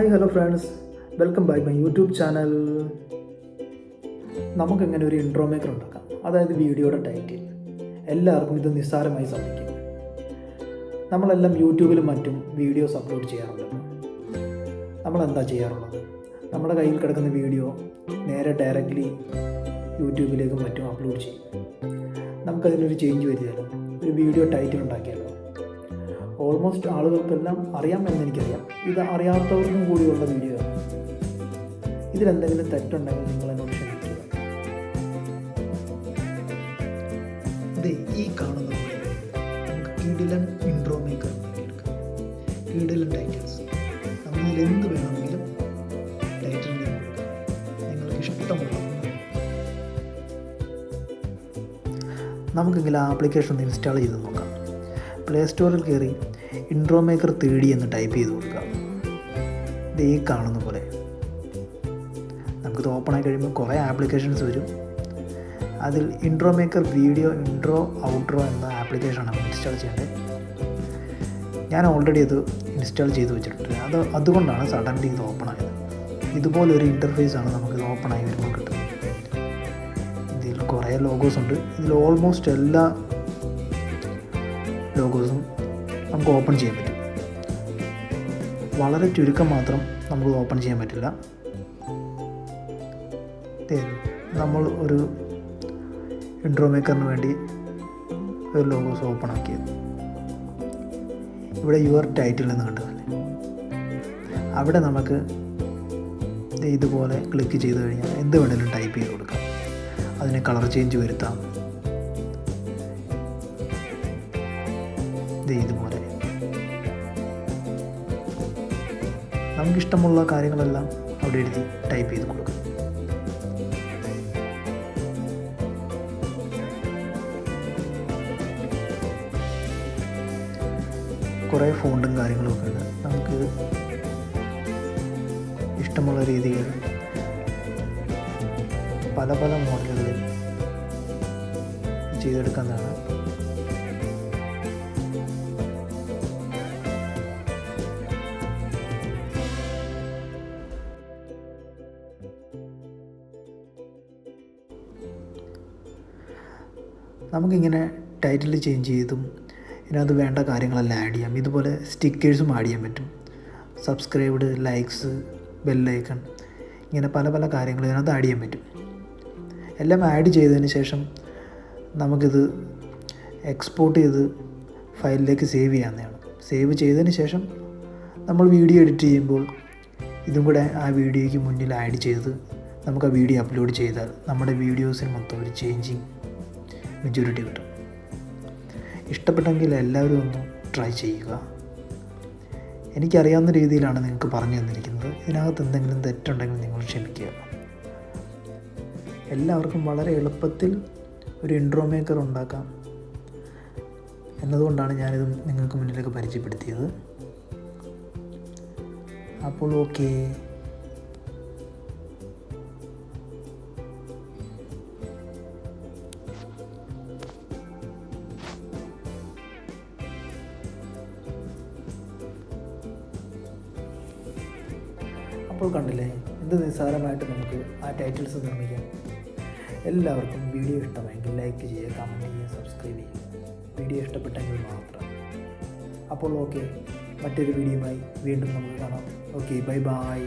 Hi hello friends welcome by my YouTube channel നമുക്കിങ്ങനെ ഒരു intro maker ഉണ്ടാക്കാം? അതായത് വീഡിയോയുടെ ടൈറ്റിൽ എല്ലാവർക്കും ഇത് നിസ്സാരമായി സാധിക്കും. നമ്മളെല്ലാം യൂട്യൂബിലും മറ്റും വീഡിയോസ് അപ്ലോഡ് ചെയ്യാറുണ്ട്. നമ്മളെന്താ ചെയ്യാറുള്ളത്? നമ്മുടെ കയ്യിൽ കിടക്കുന്ന വീഡിയോ നേരെ ഡയറക്റ്റ്ലി യൂട്യൂബിലേക്കും മറ്റും അപ്ലോഡ് ചെയ്യും. നമുക്കതിനൊരു ചേഞ്ച് വരുത്തിയാലോ ഒരു വീഡിയോ ടൈറ്റിൽ ഉണ്ടാക്കിയാലോ? ഓൾമോസ്റ്റ് ആളുകൾക്കെല്ലാം അറിയാം എനിക്കറിയാം. ഇത് അറിയാത്തവർക്കും കൂടിയുള്ള വീഡിയോ ആണ് ഇതിലെന്തെങ്കിലും തെറ്റുണ്ടെങ്കിൽ നിങ്ങൾ എന്നോട് ക്ഷമിക്കുക. ദേ ഈ കാണുന്ന നമുക്ക് ഇൻട്രോ മേക്കർ ഉണ്ടാക്കിയെടുക്കാം കിടിലൻ ടൈറ്റിൽസ് നമ്മളിൽ എന്ത് വേണമെങ്കിലും ടൈറ്റിൽ നിങ്ങൾക്ക് ഇഷ്ടമുള്ള നമുക്കെങ്കിലും ആ ആപ്ലിക്കേഷൻ ഒന്ന് ഇൻസ്റ്റാൾ ചെയ്ത് നോക്കാം. പ്ലേ സ്റ്റോറിൽ കയറി ഇൻട്രോ മേക്കർ തേടി എന്ന് ടൈപ്പ് ചെയ്ത് കൊടുക്കുക ഇത് ഈ കാണുന്ന പോലെ. നമുക്കിത് ഓപ്പൺ ആയി കഴിയുമ്പോൾ കുറേ ആപ്ലിക്കേഷൻസ് വരും. അതിൽ intro maker video intro outro എന്ന ആപ്ലിക്കേഷനാണ് ഇൻസ്റ്റാൾ ചെയ്യേണ്ടത്. ഞാൻ ഓൾറെഡി ഇത് ഇൻസ്റ്റാൾ ചെയ്ത് വെച്ചിട്ടുണ്ട്. അത് അതുകൊണ്ടാണ് സഡൻലി ഇത് ഓപ്പൺ ആയത്. ഇതുപോലൊരു ഇന്റർഫേസ് ആണ് നമുക്കിത് ഓപ്പൺ ആയി വരുമ്പോൾ കിട്ടുന്നത്. ഇതിൽ കുറേ ലോഗോസ് ഉണ്ട്. ഇതിൽ ഓൾമോസ്റ്റ് എല്ലാ ലോഗോസും നമുക്ക് ഓപ്പൺ ചെയ്യാൻ പറ്റും. വളരെ ചുരുക്കം മാത്രം നമുക്ക് ഓപ്പൺ ചെയ്യാൻ പറ്റില്ല. നമ്മൾ ഒരു ഇൻട്രോ മേക്കറിന് വേണ്ടി ഒരു ലോഗോസ് ഓപ്പൺ ആക്കിയത്. ഇവിടെ യുവർ ടൈറ്റിൽ എന്ന് കണ്ടതല്ലേ? അവിടെ നമുക്ക് ഇതുപോലെ ക്ലിക്ക് ചെയ്ത് കഴിഞ്ഞാൽ എന്ത് വേണമെങ്കിലും ടൈപ്പ് ചെയ്ത് കൊടുക്കാം. അതിന് കളർ ചേഞ്ച് വരുത്താം. ഇതുപോലെ. നമുക്കിഷ്ടമുള്ള കാര്യങ്ങളെല്ലാം അവിടെ എഴുതി ടൈപ്പ് ചെയ്ത് കൊടുക്കുക കുറേ ഫോണ്ടും കാര്യങ്ങളും ഒക്കെ ഉണ്ട്. നമുക്ക് ഇഷ്ടമുള്ള രീതിയിൽ പല പല മോഡലുകളിൽ ചെയ്തെടുക്കുന്നതാണ് നമുക്കിങ്ങനെ ടൈറ്റിൽ ചേഞ്ച് ചെയ്തും ഇതിനകത്ത് വേണ്ട കാര്യങ്ങളെല്ലാം ആഡ് ചെയ്യാം. ഇതുപോലെ സ്റ്റിക്കേഴ്സും ആഡ് ചെയ്യാൻ പറ്റും. സബ്സ്ക്രൈബ്ഡ് ലൈക്സ് ബെല്ലൈക്കൺ ഇങ്ങനെ പല പല കാര്യങ്ങൾ ഇതിനകത്ത് ആഡ് ചെയ്യാൻ പറ്റും. എല്ലാം ആഡ് ചെയ്തതിന് ശേഷം നമുക്കിത് എക്സ്പോർട്ട് ചെയ്ത് ഫയലിലേക്ക് സേവ് ചെയ്യാവുന്നതാണ്. സേവ് ചെയ്തതിന് ശേഷം നമ്മൾ വീഡിയോ എഡിറ്റ് ചെയ്യുമ്പോൾ ഇതും കൂടെ ആ വീഡിയോയ്ക്ക് മുന്നിൽ ആഡ് ചെയ്ത് നമുക്ക് ആ വീഡിയോ അപ്ലോഡ് ചെയ്താൽ നമ്മുടെ വീഡിയോസിന് മൊത്തം ഒരു ചേഞ്ചിങ് മെച്യൂരിറ്റി കിട്ടും. ഇഷ്ടപ്പെട്ടെങ്കിൽ എല്ലാവരും ഒന്ന് ട്രൈ ചെയ്യുക. എനിക്കറിയാവുന്ന രീതിയിലാണ് നിങ്ങൾക്ക് പറഞ്ഞു തന്നിരിക്കുന്നത്. ഇതിനകത്ത് എന്തെങ്കിലും തെറ്റുണ്ടെങ്കിൽ നിങ്ങൾ ക്ഷമിക്കുക. എല്ലാവർക്കും വളരെ എളുപ്പത്തിൽ ഒരു ഇൻട്രോ മേക്കർ ഉണ്ടാക്കാം എന്നതുകൊണ്ടാണ് ഞാനിത് നിങ്ങൾക്ക് മുന്നിലേക്ക് പരിചയപ്പെടുത്തിയത്. അപ്പോൾ ഓക്കേ അപ്പോൾ കണ്ടില്ലേ? എന്ത് നിസ്സാരമായിട്ട് നമുക്ക് ആ ടൈറ്റിൽസ് നിർമ്മിക്കാം. എല്ലാവർക്കും വീഡിയോ ഇഷ്ടമായെങ്കിൽ ലൈക്ക് ചെയ്യുക കമന്റ് ചെയ്യുക സബ്സ്ക്രൈബ് ചെയ്യുക. വീഡിയോ ഇഷ്ടപ്പെട്ടെങ്കിൽ മാത്രം. അപ്പോൾ ഓക്കെ മറ്റൊരു വീഡിയോയുമായി വീണ്ടും നമുക്ക് കാണാം. Okay bye bye